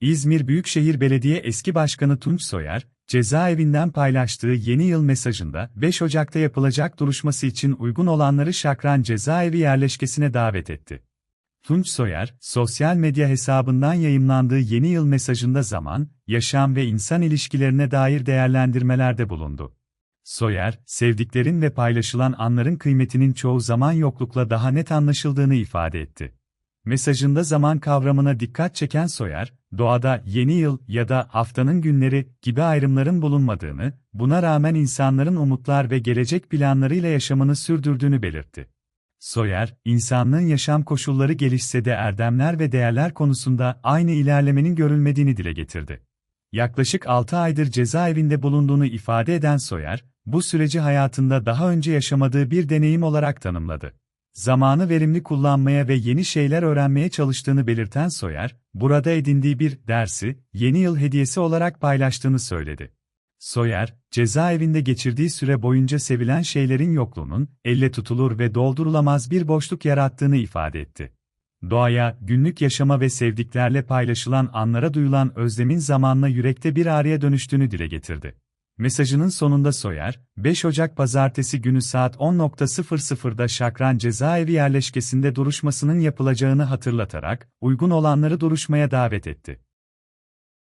İzmir Büyükşehir Belediye Eski Başkanı Tunç Soyer, cezaevinden paylaştığı yeni yıl mesajında 5 Ocak'ta yapılacak duruşması için uygun olanları Şakran cezaevi yerleşkesine davet etti. Tunç Soyer, sosyal medya hesabından yayımlandığı yeni yıl mesajında zaman, yaşam ve insan ilişkilerine dair değerlendirmelerde bulundu. Soyer, sevdiklerin ve paylaşılan anların kıymetinin çoğu zaman yoklukla daha net anlaşıldığını ifade etti. Mesajında zaman kavramına dikkat çeken Soyer, doğada yeni yıl ya da haftanın günleri gibi ayrımların bulunmadığını, buna rağmen insanların umutlar ve gelecek planlarıyla yaşamını sürdürdüğünü belirtti. Soyer, insanlığın yaşam koşulları gelişse de erdemler ve değerler konusunda aynı ilerlemenin görülmediğini dile getirdi. Yaklaşık 6 aydır cezaevinde bulunduğunu ifade eden Soyer, bu süreci hayatında daha önce yaşamadığı bir deneyim olarak tanımladı. Zamanı verimli kullanmaya ve yeni şeyler öğrenmeye çalıştığını belirten Soyer, burada edindiği bir dersi, yeni yıl hediyesi olarak paylaştığını söyledi. Soyer, cezaevinde geçirdiği süre boyunca sevilen şeylerin yokluğunun, elle tutulur ve doldurulamaz bir boşluk yarattığını ifade etti. Doğaya, günlük yaşama ve sevdiklerle paylaşılan anlara duyulan özlemin zamanla yürekte bir ağrıya dönüştüğünü dile getirdi. Mesajının sonunda Soyer, 5 Ocak pazartesi günü saat 10.00'da Şakran cezaevi yerleşkesinde duruşmasının yapılacağını hatırlatarak, uygun olanları duruşmaya davet etti.